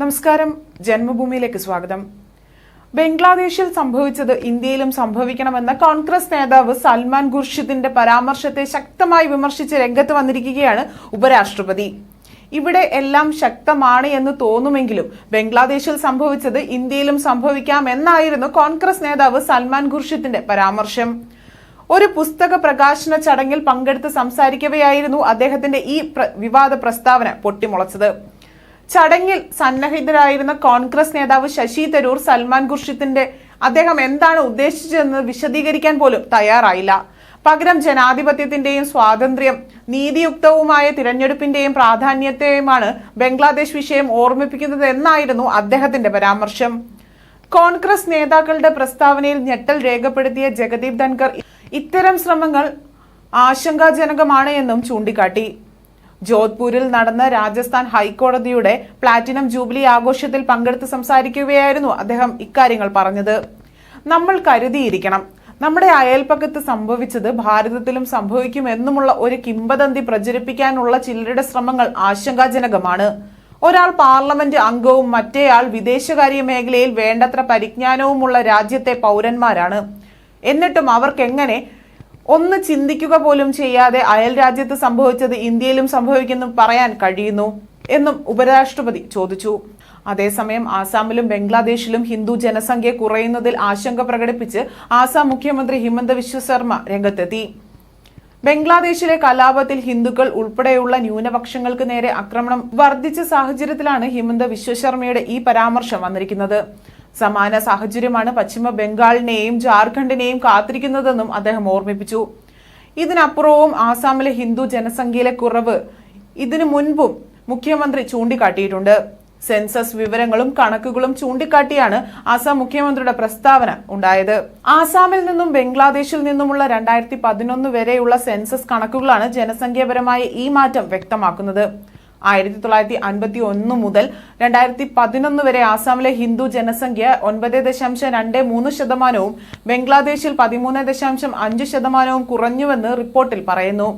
നമസ്കാരം. ജന്മഭൂമിയിലേക്ക് സ്വാഗതം. ബംഗ്ലാദേശിൽ സംഭവിച്ചത് ഇന്ത്യയിലും സംഭവിക്കണമെന്ന കോൺഗ്രസ് നേതാവ് സൽമാൻ ഖുർഷിദിന്റെ പരാമർശത്തെ ശക്തമായി വിമർശിച്ച് രംഗത്ത് വന്നിരിക്കുകയാണ് ഉപരാഷ്ട്രപതി. ഇവിടെ എല്ലാം ശക്തമാണ് എന്ന് തോന്നുമെങ്കിലും ബംഗ്ലാദേശിൽ സംഭവിച്ചത് ഇന്ത്യയിലും സംഭവിക്കാം എന്നായിരുന്നു കോൺഗ്രസ് നേതാവ് സൽമാൻ ഖുർഷിദിന്റെ പരാമർശം. ഒരു പുസ്തക പ്രകാശന ചടങ്ങിൽ പങ്കെടുത്ത് സംസാരിക്കവെയായിരുന്നു അദ്ദേഹത്തിന്റെ ഈ വിവാദ പ്രസ്താവന പൊട്ടിമുളച്ചത്. ചടങ്ങിൽ സന്നഹിതരായിരുന്ന കോൺഗ്രസ് നേതാവ് ശശി തരൂർ സൽമാൻ ഖുർഷിദിന്റെ അദ്ദേഹം എന്താണ് ഉദ്ദേശിച്ചതെന്ന് വിശദീകരിക്കാൻ പോലും തയ്യാറായില്ല. പകരം ജനാധിപത്യത്തിന്റെയും സ്വാതന്ത്ര്യം നീതിയുക്തവുമായ തിരഞ്ഞെടുപ്പിന്റെയും പ്രാധാന്യത്തെയുമാണ് ബംഗ്ലാദേശ് വിഷയം ഓർമ്മിപ്പിക്കുന്നത് എന്നായിരുന്നു അദ്ദേഹത്തിന്റെ പരാമർശം. കോൺഗ്രസ് നേതാക്കളുടെ പ്രസ്താവനയിൽ ഞെട്ടൽ രേഖപ്പെടുത്തിയ ജഗദീപ് ധൻകർ ഇത്തരം ശ്രമങ്ങൾ ആശങ്കാജനകമാണ് എന്നും ചൂണ്ടിക്കാട്ടി. ജോധ്പൂരിൽ നടന്ന രാജസ്ഥാൻ ഹൈക്കോടതിയുടെ പ്ലാറ്റിനം ജൂബിലി ആഘോഷത്തിൽ പങ്കെടുത്ത് സംസാരിക്കുകയായിരുന്നു അദ്ദേഹം ഇക്കാര്യങ്ങൾ പറഞ്ഞത്. നമ്മൾ കരുതിയിരിക്കണം. നമ്മുടെ അയൽപ്പക്കത്ത് സംഭവിച്ചത് ഭാരതത്തിലും സംഭവിക്കുമെന്നുമുള്ള ഒരു കിംബദന്തി പ്രചരിപ്പിക്കാനുള്ള ചിലരുടെ ശ്രമങ്ങൾ ആശങ്കാജനകമാണ്. ഒരാൾ പാർലമെന്റ് അംഗവും മറ്റേയാൾ വിദേശകാര്യ മേഖലയിൽ വേണ്ടത്ര പരിജ്ഞാനവുമുള്ള രാജ്യത്തെ പൗരന്മാരാണ്. എന്നിട്ടും അവർക്കെങ്ങനെ ഒന്ന് ചിന്തിക്കുക പോലും ചെയ്യാതെ അയൽ രാജ്യത്ത് സംഭവിച്ചത് ഇന്ത്യയിലും സംഭവിക്കുന്നു പറയാൻ കഴിയുന്നു എന്നും ഉപരാഷ്ട്രപതി ചോദിച്ചു. അതേസമയം ആസാമിലും ബംഗ്ലാദേശിലും ഹിന്ദു ജനസംഖ്യ കുറയുന്നതിൽ ആശങ്ക പ്രകടിപ്പിച്ച് ആസാം മുഖ്യമന്ത്രി ഹിമന്ത വിശ്വശർമ്മ രംഗത്തെത്തി. ബംഗ്ലാദേശിലെ കലാപത്തിൽ ഹിന്ദുക്കൾ ഉൾപ്പെടെയുള്ള ന്യൂനപക്ഷങ്ങൾക്ക് നേരെ ആക്രമണം വർദ്ധിച്ച സാഹചര്യത്തിലാണ് ഹിമന്ത വിശ്വശർമ്മയുടെ ഈ പരാമർശം വന്നിരിക്കുന്നത്. സമാന സാഹചര്യമാണ് പശ്ചിമ ബംഗാളിനെയും ജാർഖണ്ഡിനെയും കാത്തിരിക്കുന്നതെന്നും അദ്ദേഹം ഓർമ്മിപ്പിച്ചു. ഇതിനപ്പുറവും ആസാമിലെ ഹിന്ദു ജനസംഖ്യയിലെ കുറവ് ഇതിനു മുൻപും മുഖ്യമന്ത്രി ചൂണ്ടിക്കാട്ടിയിട്ടുണ്ട്. സെൻസസ് വിവരങ്ങളും കണക്കുകളും ചൂണ്ടിക്കാട്ടിയാണ് ആസാം മുഖ്യമന്ത്രിയുടെ പ്രസ്താവന ഉണ്ടായത്. ആസാമിൽ നിന്നും ബംഗ്ലാദേശിൽ നിന്നുമുള്ള രണ്ടായിരത്തി പതിനൊന്ന് വരെയുള്ള സെൻസസ് കണക്കുകളാണ് ജനസംഖ്യാപരമായ ഈ മാറ്റം വ്യക്തമാക്കുന്നത്. ആയിരത്തി തൊള്ളായിരത്തി അൻപത്തി ഒന്ന് മുതൽ രണ്ടായിരത്തി പതിനൊന്ന് വരെ ആസാമിലെ ഹിന്ദു ജനസംഖ്യ ഒൻപത് ദശാംശം രണ്ട് മൂന്ന് ശതമാനവും ബംഗ്ലാദേശിൽ പതിമൂന്ന് ദശാംശം അഞ്ച് ശതമാനവും കുറഞ്ഞുവെന്ന് റിപ്പോർട്ടിൽ പറയുന്നു.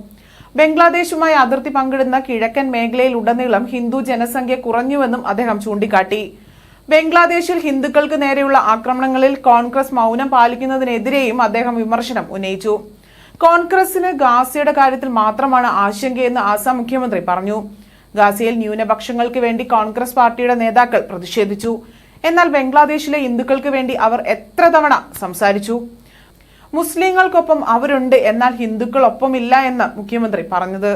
ബംഗ്ലാദേശുമായി അതിർത്തി പങ്കിടുന്ന കിഴക്കൻ മേഖലയിൽ ഉടനീളം ഹിന്ദു ജനസംഖ്യ കുറഞ്ഞുവെന്നും അദ്ദേഹം ചൂണ്ടിക്കാട്ടി. ബംഗ്ലാദേശിൽ ഹിന്ദുക്കൾക്ക് നേരെയുള്ള ആക്രമണങ്ങളിൽ കോൺഗ്രസ് മൗനം പാലിക്കുന്നതിനെതിരെയും അദ്ദേഹം വിമർശനം ഉന്നയിച്ചു. കോൺഗ്രസിന് ഗാസയുടെ കാര്യത്തിൽ മാത്രമാണ് ആശങ്കയെന്ന് ആസാം മുഖ്യമന്ത്രി പറഞ്ഞു. ഗാസയിൽ ന്യൂനപക്ഷങ്ങൾക്ക് വേണ്ടി കോൺഗ്രസ് പാർട്ടിയുടെ നേതാക്കൾ പ്രതിഷേധിച്ചു. എന്നാൽ ബംഗ്ലാദേശിലെ ഹിന്ദുക്കൾക്ക് വേണ്ടി അവർ എത്ര തവണ സംസാരിച്ചു? മുസ്ലിങ്ങൾക്കൊപ്പം അവരുണ്ട് എന്നാൽ ഹിന്ദുക്കളൊപ്പമില്ല എന്ന് മുഖ്യമന്ത്രി പറഞ്ഞത്.